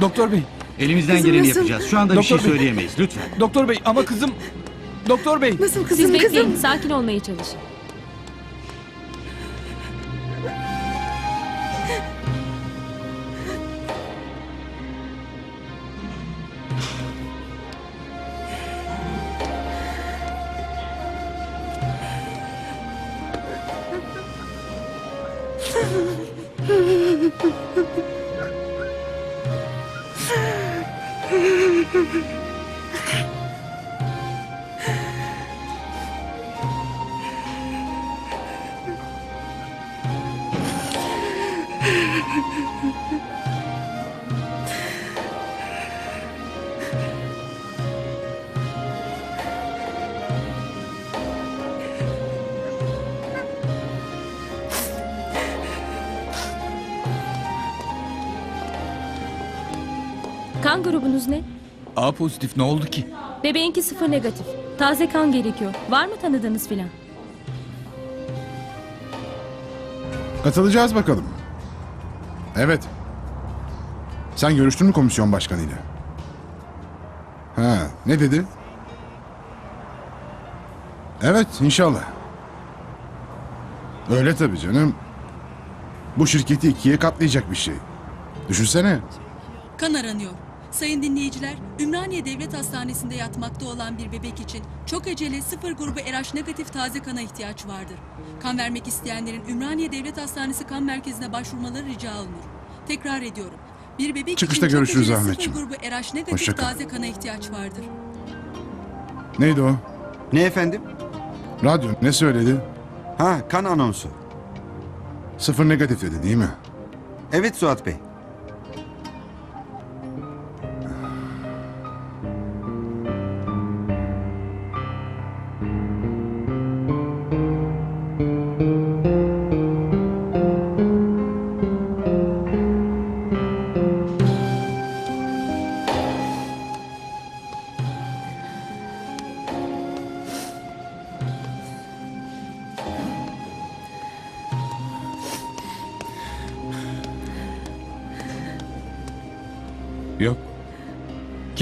Doktor bey, Elimizden Kızım geleni nasıl? yapacağız. Şu anda bir şey bey. söyleyemeyiz. Lütfen. doktor bey ama kızım... Doktor bey, Nasıl Siz kızım bekleyin, kızım? sakin olmaya çalışın. Kan grubunuz ne? A pozitif ne oldu ki? Bebeğinki sıfır negatif. Taze kan gerekiyor. Var mı tanıdığınız filan? Katılacağız bakalım. Evet. Sen görüştün mü komisyon başkanıyla? Ha, ne dedi? Evet, inşallah. Öyle tabii canım. Bu şirketi ikiye katlayacak bir şey. Düşünsene. Kan aranıyor. Sayın dinleyiciler, Ümraniye Devlet Hastanesi'nde yatmakta olan bir bebek için çok acele sıfır grubu RH negatif taze kana ihtiyaç vardır. Kan vermek isteyenlerin Ümraniye Devlet Hastanesi kan merkezine başvurmaları rica olunur. Tekrar ediyorum. Bir bebek Çıkışta için görüşürüz çok acele Ahmetciğim. sıfır grubu RH negatif kal. taze kana ihtiyaç vardır. Neydi o? Ne efendim? Radyo ne söyledi? Ha kan anonsu. Sıfır negatif dedi değil mi? Evet Suat Bey.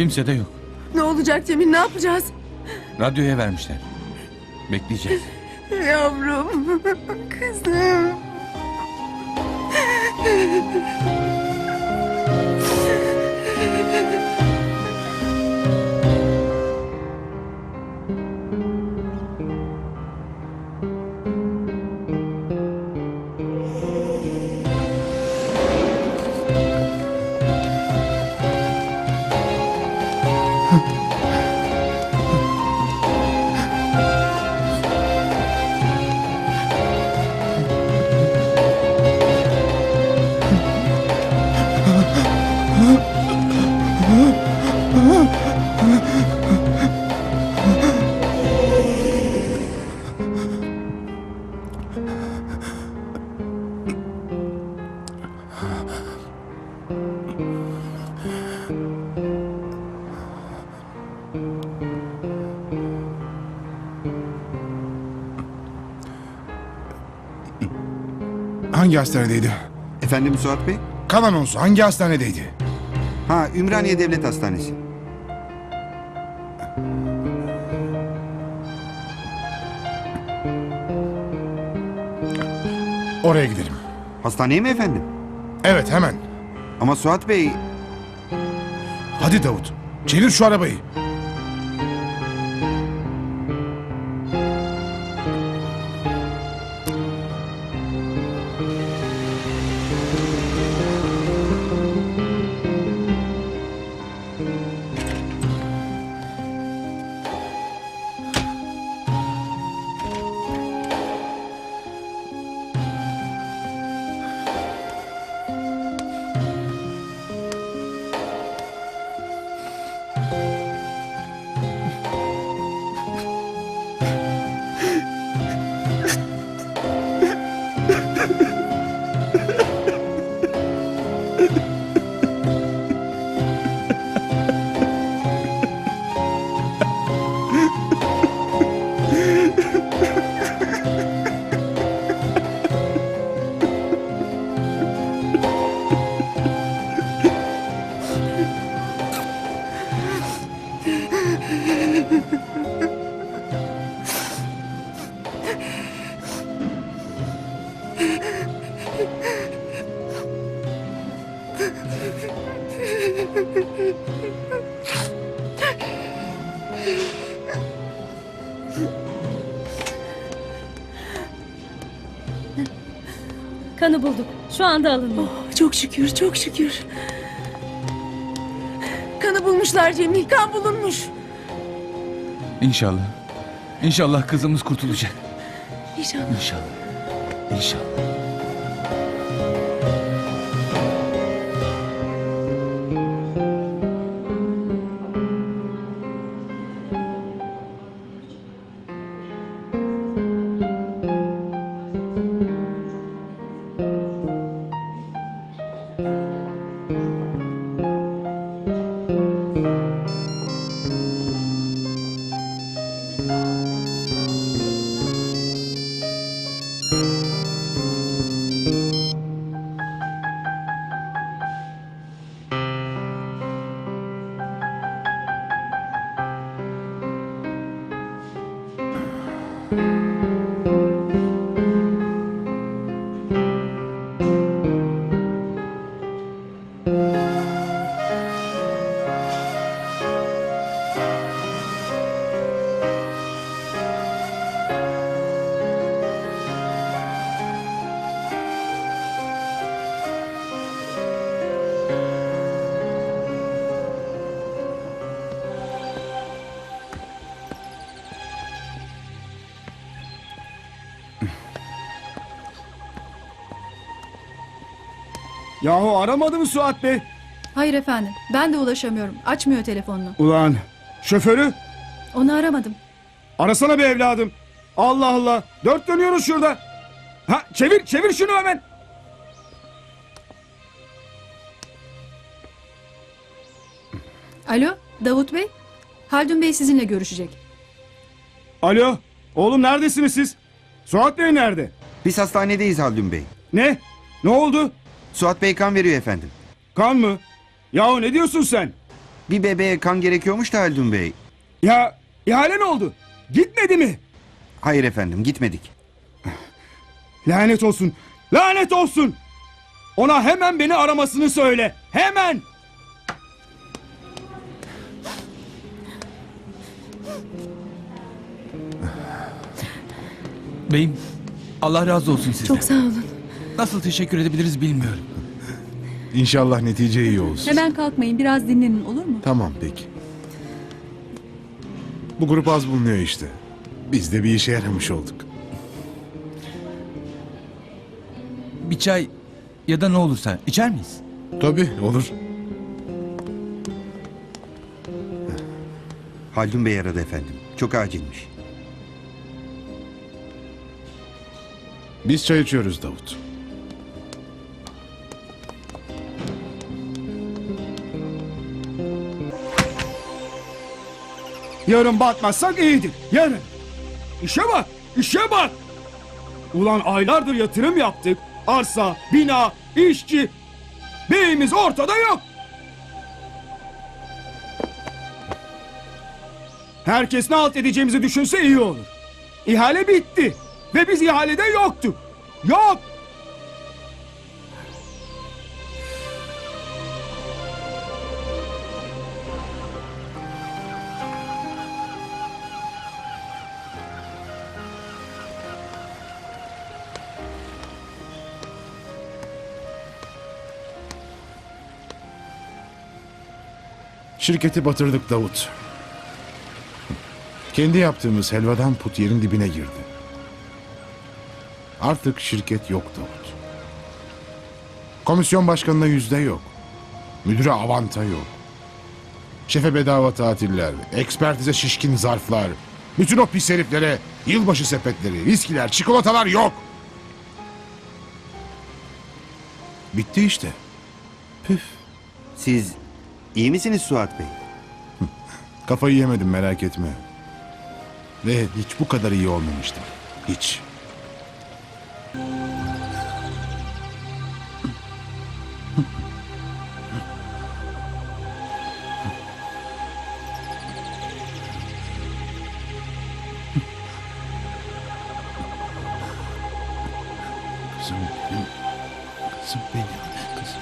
Kimse de yok. Ne olacak Cemil ne yapacağız? Radyoya vermişler. Bekleyeceğiz. Yavrum, kızım. Hangi hastanedeydi? Efendim Suat Bey? Kan anonsu hangi hastanedeydi? Ha Ümraniye Devlet Hastanesi. Oraya gidelim. Hastaneye mi efendim? Evet hemen. Ama Suat Bey Hadi Davut. Çevir şu arabayı. Şu anda alınıyor. Oh, çok şükür, çok şükür. Kanı bulmuşlar Cemil, kan bulunmuş. İnşallah. İnşallah kızımız kurtulacak. İnşallah. İnşallah. İnşallah. Yahu aramadı mı Suat Bey? Hayır efendim. Ben de ulaşamıyorum. Açmıyor telefonunu. Ulan şoförü Onu aramadım. arasana bir evladım. Allah Allah. Dört dönüyoruz şurada. Ha çevir çevir şunu hemen. Alo Davut Bey. Haldun Bey sizinle görüşecek. Alo. Oğlum neredesiniz siz? Suat Bey nerede? Biz hastanedeyiz Haldun Bey. Ne? Ne oldu? Suat Bey kan veriyor efendim. Kan mı? Yahu ne diyorsun sen? Bir bebeğe kan gerekiyormuş da Haldun Bey. Ya ihale ne oldu? Gitmedi mi? Hayır efendim gitmedik. Lanet olsun. Lanet olsun. Ona hemen beni aramasını söyle. Hemen. Beyim Allah razı olsun sizden. Çok sağ olun. Nasıl teşekkür edebiliriz bilmiyorum. İnşallah netice iyi olsun. Hemen kalkmayın biraz dinlenin olur mu? Tamam peki. Bu grup az bulunuyor işte. Biz de bir işe yaramış olduk. Bir çay ya da ne olursa içer miyiz? Tabii olur. Haldun Bey aradı efendim. Çok acilmiş. Biz çay içiyoruz Davut. Yarın batmazsak iyidir. Yarın. İşe bak. işe bak. Ulan aylardır yatırım yaptık. Arsa, bina, işçi. Beyimiz ortada yok. Herkes ne alt edeceğimizi düşünse iyi olur. İhale bitti. Ve biz ihalede yoktuk. Yok. Şirketi batırdık Davut. Kendi yaptığımız helvadan put yerin dibine girdi. Artık şirket yok Davut. Komisyon başkanına yüzde yok. Müdüre avanta yok. Şefe bedava tatiller, ekspertize şişkin zarflar, bütün o pis heriflere yılbaşı sepetleri, viskiler, çikolatalar yok. Bitti işte. Püf. Siz iyi misiniz Suat Bey? Kafayı yemedim merak etme. Ve hiç bu kadar iyi olmamıştım. Hiç. Kızım benim. Kızım benim. Kızım.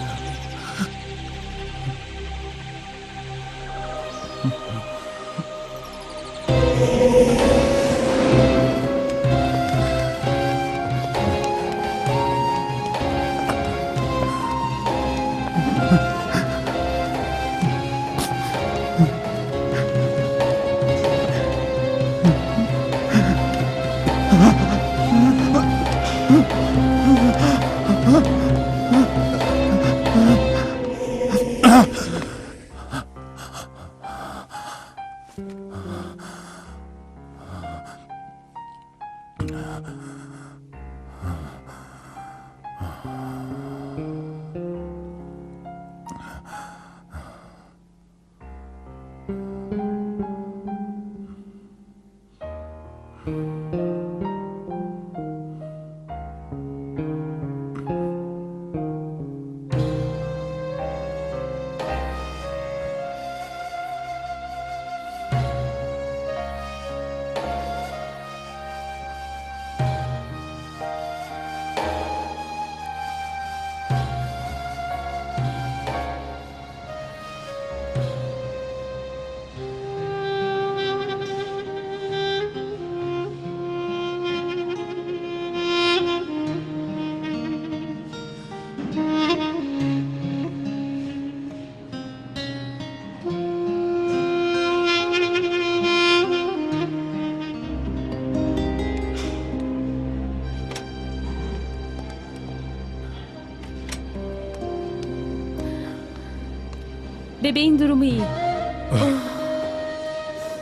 Bebeğin durumu iyi.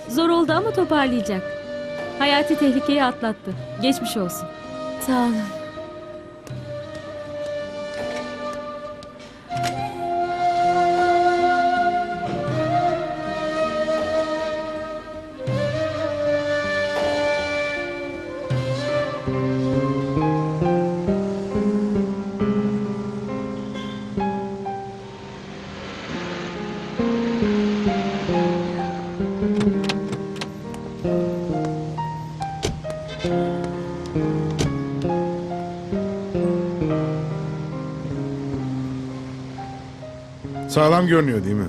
Zor oldu ama toparlayacak. Hayati tehlikeyi atlattı. Geçmiş olsun. Sağ olun. Sağlam görünüyor değil mi?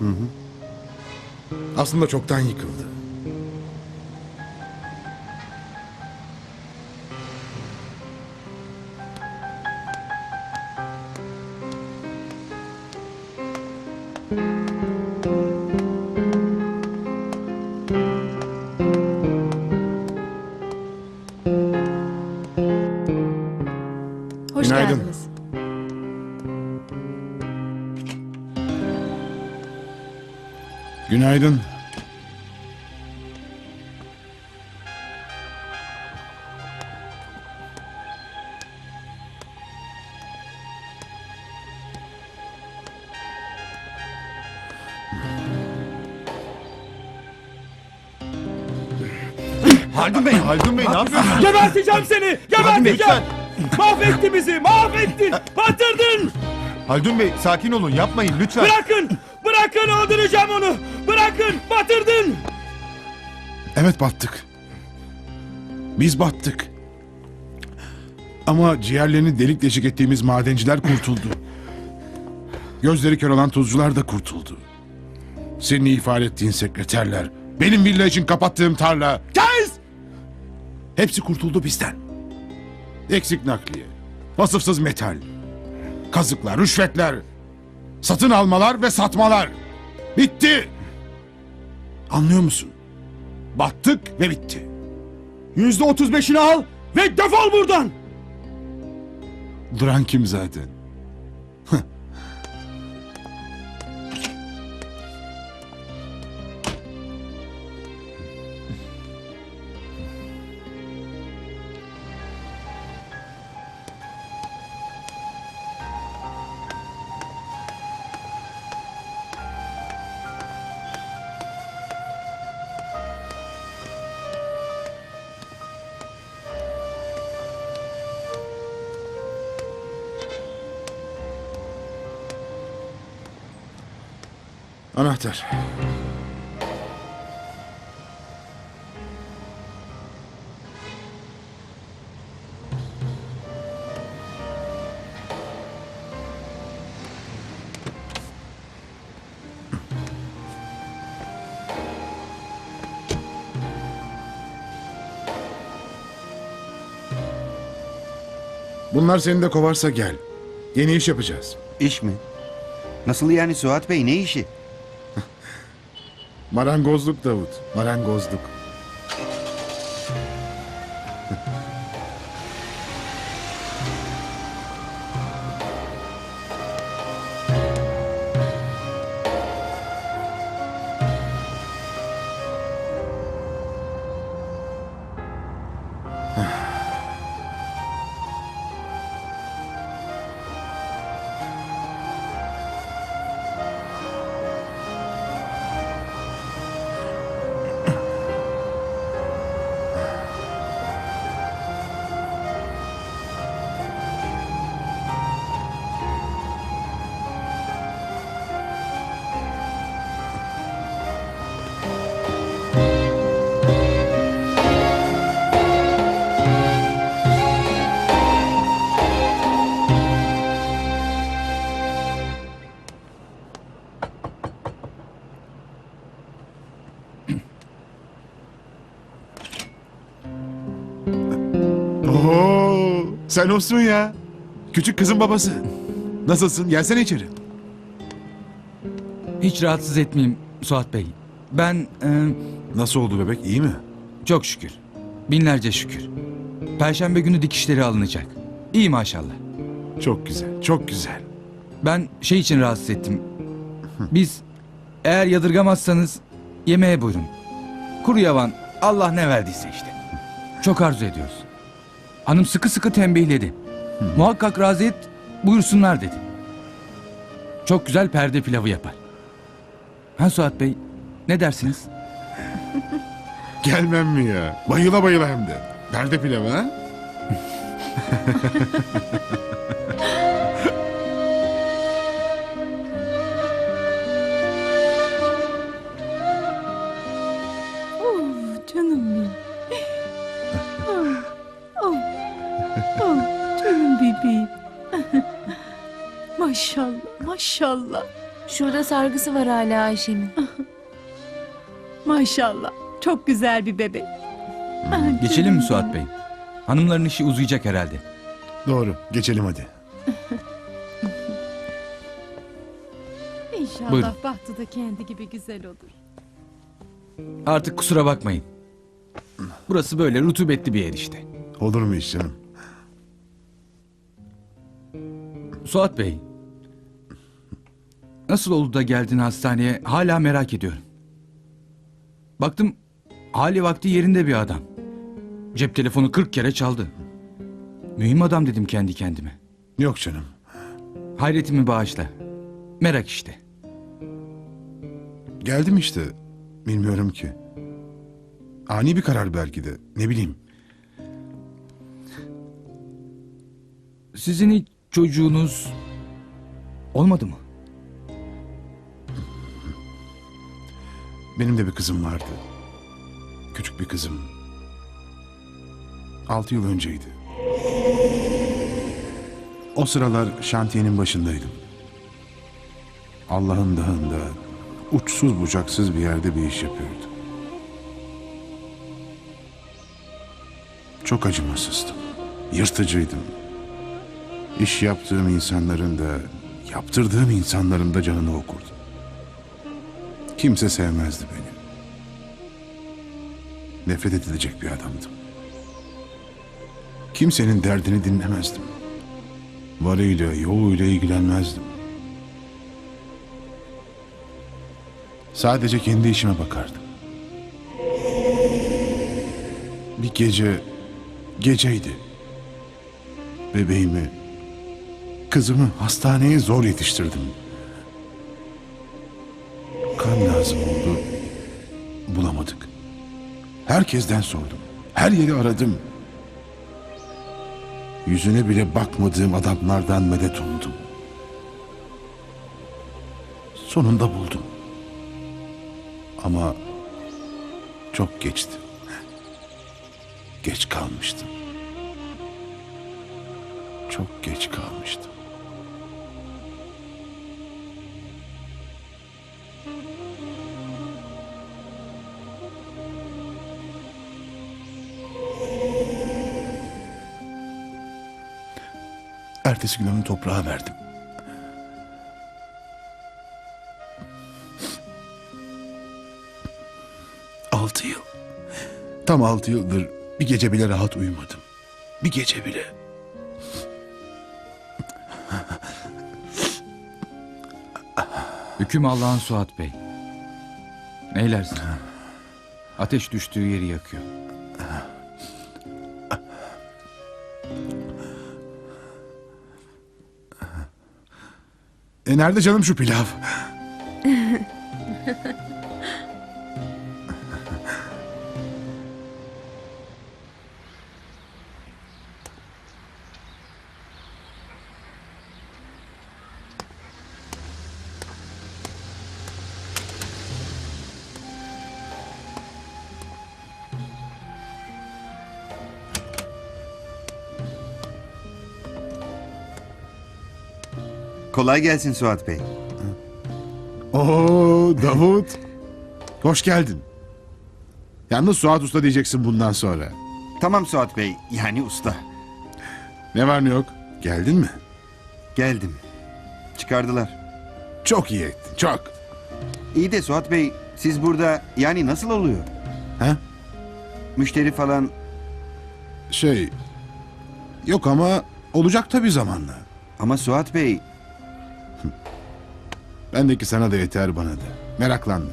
Hı hı. Aslında çoktan yıkıldı. Hoş Günaydın. geldiniz. Günaydın. Haldun Bey. Haldun Bey ne yapıyorsun? Geberteceğim seni! Geberteceğim! Mahvettin bizi! Mahvettin! Batırdın! Haldun Bey sakin olun yapmayın lütfen. Bırakın! Bırakın öldüreceğim onu! Bırakın! Batırdın! Evet battık. Biz battık. Ama ciğerlerini delik deşik ettiğimiz madenciler kurtuldu. Gözleri kör olan tuzcular da kurtuldu. Senin ifade ettiğin sekreterler, benim villa için kapattığım tarla, kes! Hepsi kurtuldu bizden. Eksik nakliye, vasıfsız metal, kazıklar, rüşvetler, satın almalar ve satmalar. Bitti. Anlıyor musun? Battık ve bitti. Yüzde otuz beşini al ve defol buradan! Duran kim zaten? Anahtar. Bunlar seni de kovarsa gel. Yeni iş yapacağız. İş mi? Nasıl yani Suat Bey ne işi? Marangozluk Davut. Marangozluk. Sen olsun ya. Küçük kızın babası. Nasılsın? Gelsene içeri. Hiç rahatsız etmeyeyim Suat Bey. Ben e, Nasıl oldu bebek? İyi mi? çok şükür. Binlerce şükür. Perşembe günü dikişleri alınacak. İyi maşallah. Çok güzel, çok güzel. Ben şey için rahatsız ettim. Biz eğer yadırgamazsanız yemeğe buyurun. Kuru yavan Allah ne verdiyse işte. Çok arzu ediyoruz. Hanım sıkı sıkı tembihledi. Muhakkak razı et buyursunlar dedi. Çok güzel perde pilavı yapar. Ha Suat Bey ne dersiniz? Gelmem mi ya? Bayıla bayıla hem de. Perde pilavı ha? maşallah, Şurada sargısı var hala Ayşem'in. maşallah. Çok güzel bir bebek. Ah, Geçelim canım mi Suat Bey? Hanımların işi uzayacak herhalde. Doğru. Geçelim hadi. İnşallah Buyurun. bahtı da kendi gibi güzel olur. Artık kusura bakmayın. Burası böyle rutubetli bir yer işte. Olur mu iş canım? Suat Bey. Nasıl oldu da geldin hastaneye hala merak ediyorum. Baktım hali vakti yerinde bir adam. Cep telefonu 40 kere çaldı. Mühim adam dedim kendi kendime. Yok canım. Hayretimi bağışla. Merak işte. Geldim işte. Bilmiyorum ki. Ani bir karar belki de. Ne bileyim. Sizin hiç çocuğunuz olmadı mı? Benim de bir kızım vardı. Küçük bir kızım. Altı yıl önceydi. O sıralar şantiyenin başındaydım. Allah'ın dağında uçsuz bucaksız bir yerde bir iş yapıyordum. Çok acımasızdım. Yırtıcıydım. İş yaptığım insanların da, yaptırdığım insanların da canını okurdum. Kimse sevmezdi beni. Nefret edilecek bir adamdım. Kimsenin derdini dinlemezdim. Varıyla yoğuyla ilgilenmezdim. Sadece kendi işime bakardım. Bir gece, geceydi. Bebeğimi, kızımı hastaneye zor yetiştirdim. Kan lazım oldu. Bulamadık. Herkesten sordum. Her yeri aradım. Yüzüne bile bakmadığım adamlardan medet umdum. Sonunda buldum. Ama çok geçti. Geç kalmıştım. Çok geç kalmıştım. Ertesi gün onu toprağa verdim. Altı yıl. Tam altı yıldır bir gece bile rahat uyumadım. Bir gece bile. Hüküm Allah'ın Suat Bey. Neylersin? Ateş düştüğü yeri yakıyor. Nerede canım şu pilav? Kolay gelsin Suat Bey. Oo Davut. Hoş geldin. Yalnız Suat Usta diyeceksin bundan sonra. Tamam Suat Bey, yani usta. Ne var ne yok. Geldin mi? Geldim. Çıkardılar. Çok iyi ettin. Çok. İyi de Suat Bey, siz burada yani nasıl oluyor? He? Müşteri falan Şey... Yok ama olacak tabii zamanla. ama Suat Bey Bendeki sana da yeter bana da. Meraklanma.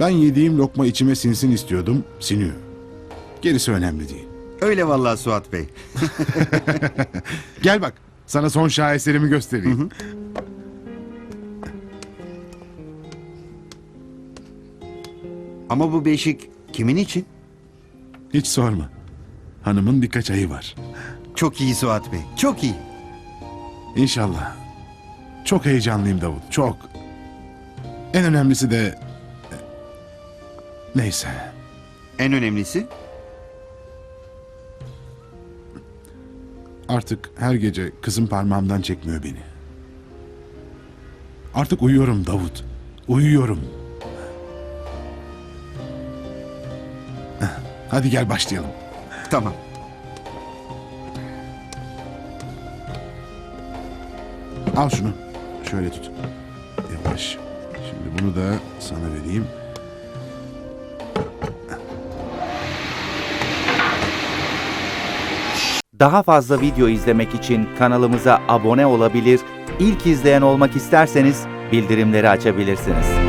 Ben yediğim lokma içime sinsin istiyordum, siniyor. Gerisi önemli değil. Öyle vallahi Suat Bey. Gel bak, sana son şaheserimi göstereyim. Ama bu beşik kimin için? Hiç sorma. Hanımın birkaç ayı var. Çok iyi Suat Bey. Çok iyi. İnşallah. Çok heyecanlıyım Davut, çok. En önemlisi de... Neyse. En önemlisi Artık her gece kızım parmağımdan çekmiyor beni. Artık uyuyorum Davut. Uyuyorum. Hadi gel başlayalım. tamam. Al şunu. Şöyle tut. Yavaş. Şimdi bunu da sana vereyim. Daha fazla video izlemek için kanalımıza abone olabilir, ilk izleyen olmak isterseniz bildirimleri açabilirsiniz.